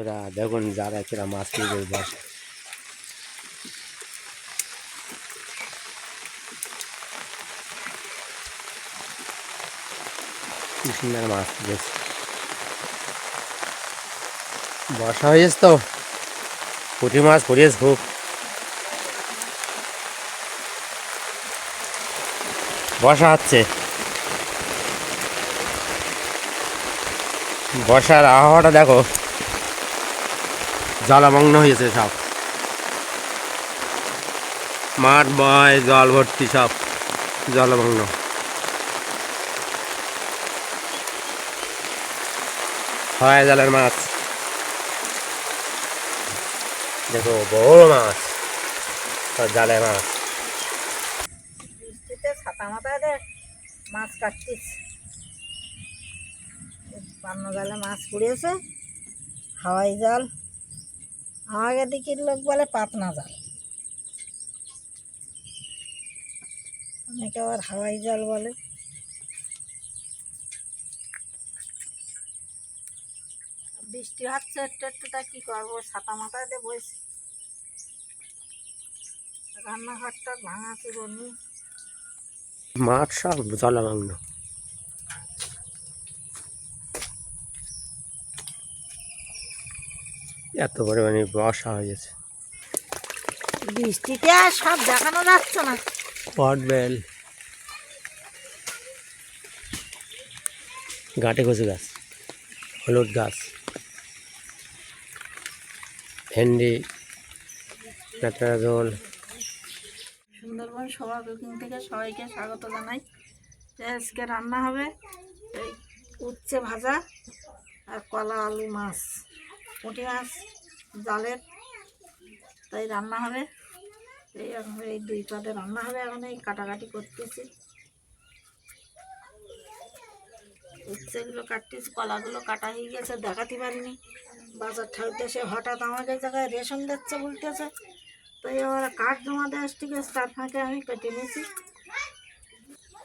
বন্ধুরা, দেখুন যারা কিরা মাছ কিনবে বাসা। কি মাছ দিয়েছে বর্ষা হয়েছে তো, পুঁটি মাছ পড়িয়েছে খুব। বর্ষা হচ্ছে। বর্ষার আবহাওয়াটা দেখো। জলমগ্ন হয়েছে সব মাঠ বয় জল ভর্তি সব জলমগ্ন। হয় জলের মাছ। দেখো, বড় মাছ জালের মাছ। ছাতা মাথায় দে, মাছ কাটতিস। পান্ন জালে মাছ পড়িয়েছে, হাওয়াই জাল। আমাকে দিকের লোক বলে পাতনা জাল। অনেকে আবার হাওয়াই জাল বলে। বৃষ্টি হচ্ছে একটু একটু তা কী করব? ছাতা মাথায় দিয়ে বসে রান্নাঘরটা ভাঙা চিরুনি মাঠ সব জলমগ্ন এত পরিমাণে বর্ষা হয়েছে বৃষ্টিতে আর সব দেখানো যাচ্ছে না। কটবেল গাটে কচু গাছ হলুদ গাছ ভেন্ডি পেঁপড়া সুন্দরবন সভা কুকিং থেকে সবাইকে স্বাগত জানাই। আজকে রান্না হবে এই উচ্ছে ভাজা আর কলা আলু মাছ। পুঁটি মাছ, জালের, তাই রান্না হবে। এই এই দুই পাতে রান্না হবে, এখন এই কাটাকাটি করতেছি। উচ্ছেগুলো কাটতেছি, কলাগুলো কাটা হয়ে গেছে, দেখাতে পারিনি। বাজার ঠাউতে সে হঠাৎ আমাকে জায়গায় রেশন দিচ্ছে বলতেছে। তাই আবার কাঠ জমা দেওয়া ঠিক আছে তার ফাঁকে আমি কেটে নিয়েছি।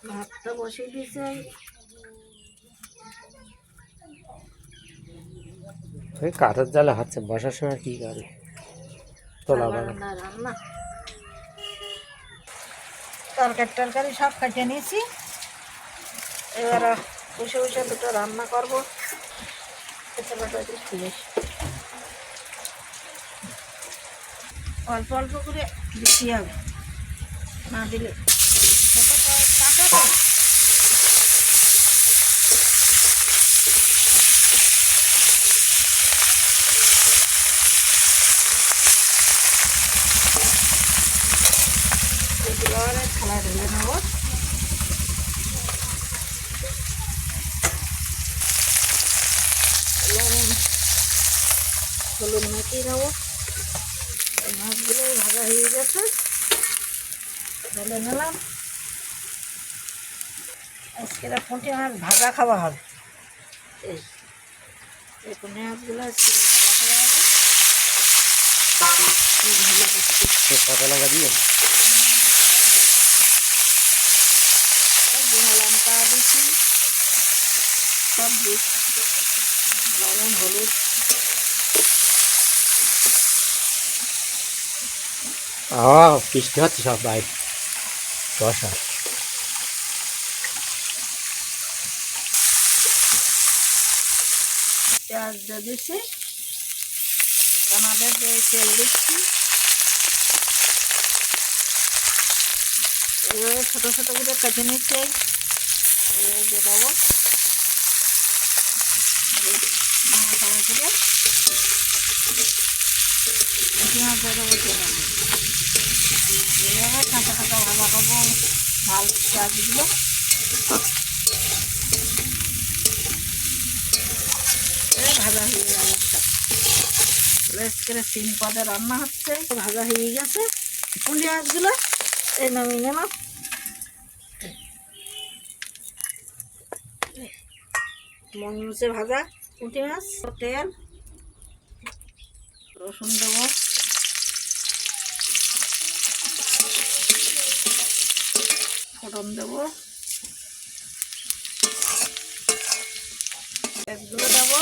ভাতটা বসিয়ে দিয়েছি ওই কাঠের জালে হচ্ছে বসার সময় কি করে? তোলা রান্না তরকারি টরকারি সব কেটে নিয়েছি। এবার বসে বসে দুটো রান্না করব। অল্প অল্প করে দিতে হবে। না দিলে ছোটো কাঁচা তো এগুলো আর থালা ঢেলে নেব লবণ হলুদ মাখিয়ে নেব। মাছগুলো ভাজা হয়ে গেছে। ঢেলে নিলাম। আজকে পুঁটি মাছ ভাজা খাওয়া হবে। এই এই পুঁটি মাছগুলো আজকে ভাজা খাওয়া হবে। করছি লঙ্কা দিয়ে? বুড়া লঙ্কা দিচ্ছি সব দিচ্ছি লবণ হলুদ। ও বৃষ্টি হচ্ছে সব ভাই বর্ষা পেঁয়াজ দিয়ে দিচ্ছি টমাটো দিয়ে তেল দিচ্ছি এভাবে ছোটো ছোটো করে কেটে নিচ্ছি এভাবে দিয়ে দেবো করে এইভাবে কাঁচা কাঁচা ভাজা করব ঝাল পেঁয়াজগুলো ভাজা হয়ে গেল বেশ করে তিন পদে রান্না হচ্ছে ভাজা হয়ে গেছে। পুঁটি মাছগুলো এই নামিয়ে নিলাম মন মুছে ভাজা। পুঁটি মাছ। তেল। রসুন দেবো। ফোড়ন দেবো। পেঁয়াজগুলো দেবো।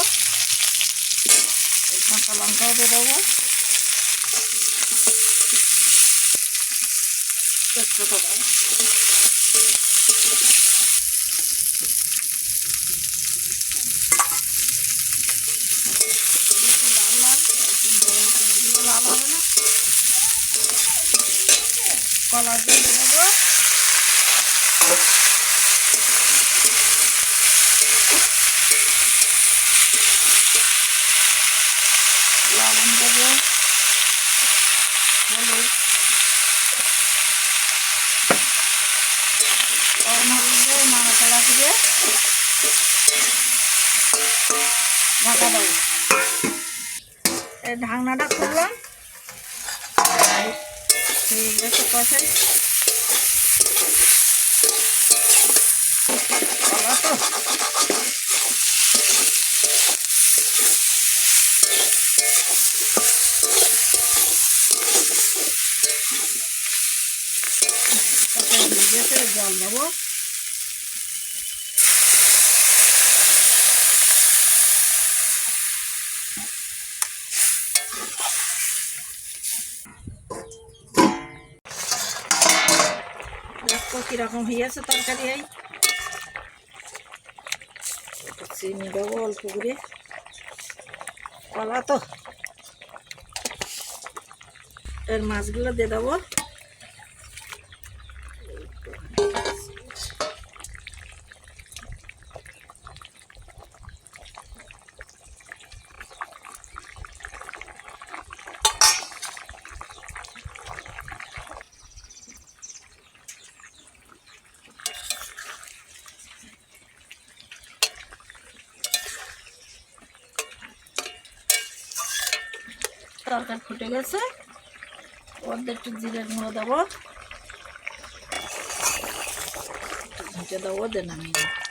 কাঁচা লঙ্কাও দিয়ে দেবো। তেজপাতা দেবো একটু লাল লাল বড় লাল হবে না? কলা দিয়ে দেবো লবণ দেবো। হলুদ। লবণ হলুদ দিয়ে ঢাকা দেবো। ঢাকনাটা খুললাম। কষাই তো তাতে জল দেবো। কীরকম হয়েছে তরকারি এই? চিনি দেবো অল্প করে। কলা তো। এর মাছগুলো দিয়ে দেবো। তরকারি ফুটে গেছে। দিয়ে একটু জিরের গুঁড়ো দেবো। একটু দেবো দেন নামিয়ে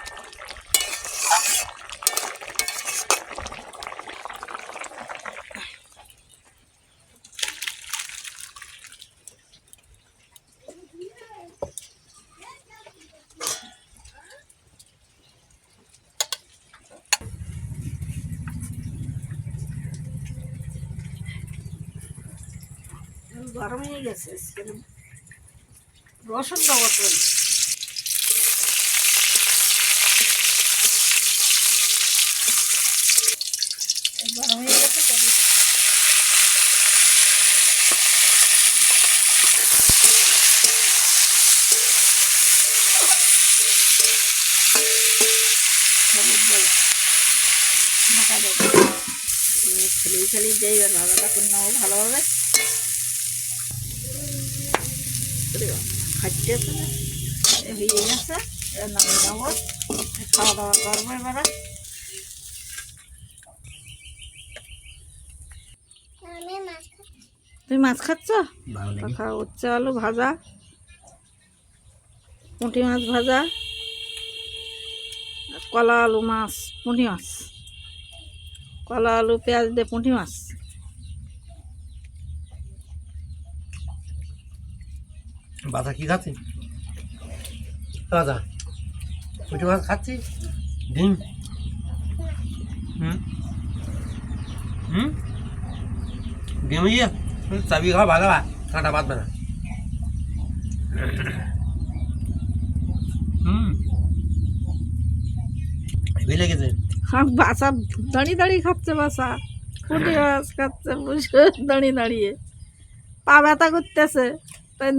গরম হয়ে গেছে রসুন দেবো তৈরি গরম হয়ে গেছে ঢাকা এবার ভাজাটা করে নেব ভালোভাবে খাচ্ছে তো হয়ে গেছে। খাওয়া দাওয়া করব এবারে। তুমি মাছ খাচ্ছ। খাওয়া উচ্ছে আলু ভাজা পুঁটি মাছ ভাজা। কলা আলু মাছ পুঁটি মাছ। কলা আলু পেঁয়াজ দিয়ে পুঁটি মাছ। বাতা কি খাচ্ছি? বাতা পুঁটি মাছ খাচ্ছি? ডিম? হুম? হুম? ডিম ইয়ে? চাবি খাওয়া ভালো হয় কাঁটা বাঁধবে না হুম? হেভি লেগেছে হ্যাঁ বাসা, দাঁড়িয়ে দাঁড়িয়ে খাচ্ছে বাসা। পুঁটি মাছ খাচ্ছে বসে দাঁড়িয়ে দাঁড়িয়ে। পা ব্যথা করতেছে।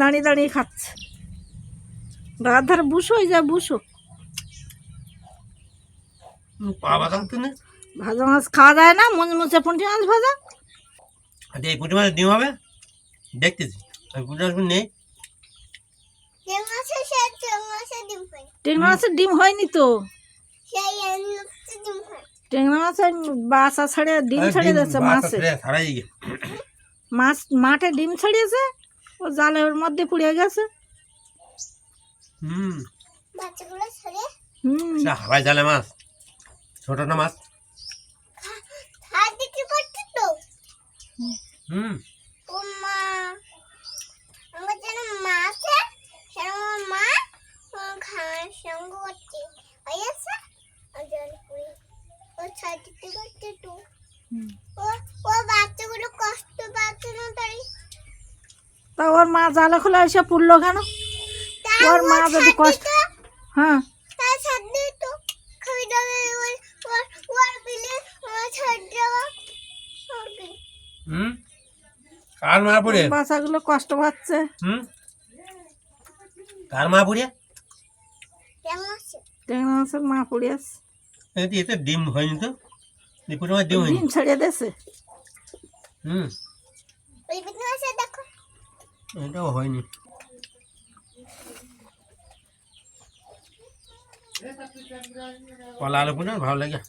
দাঁড়িয়ে দাঁড়িয়ে খাচ্ছে। গার ধারে বুসো হয়ে যায় বুসো ভাজা মাছ খাওয়া যায় না মুচমুচে পুঁটি মাছ ভাজা। আচ্ছা এই পুঁটি মাছের ডিম হবে দেখতেছি। ওই পুঁটি মাছ নেই। মাছের ডিম হয়নি তো? টেংরা মাছের বাসা ডিম মাছে। মাছ মাঠে ডিম ছাড়িয়েছে? ও জালের মধ্যে পুড়ে গেছে। হুম। হুম। সেটা হাওয়াই জালে মাছ। ছোট না মাছ? হুম হুম। ও তা মা জালে খোলা এসে পুড়লো কেন ওর মা যদি কষ্ট হ্যাঁ তার সাথে তো ওর ওর ওর বিলে ওর ছাড় দেওয়া ওকে হুম? কার মা পড়ে? বাচ্চাগুলো কষ্ট পাচ্ছে। হুম? কার মা পড়ে? আছে? ট্যাংরা মাছের মা পড়ে আছে। এতে এতে ডিম হয়নি তো? দুপুরে আমার ডিম হয়নি। দিয়েছে। হুম? এটাও হয়নি কলা আলু পুনা ভালো লাগে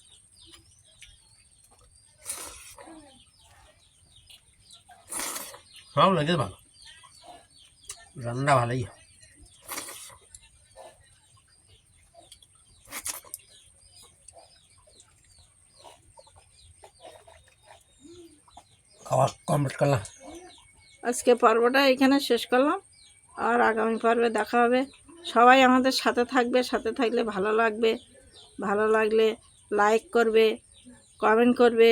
ভালো লাগে ভালো রান্না ভালোই খাওয়া কমপ্লিট করলাম আজকে পর্বটা এখানে শেষ করলাম আর আগামী পর্বে দেখা হবে। সবাই আমাদের সাথে থাকবে, সাথে থাকলে ভালো লাগবে। ভালো লাগলে লাইক করবে কমেন্ট করবে।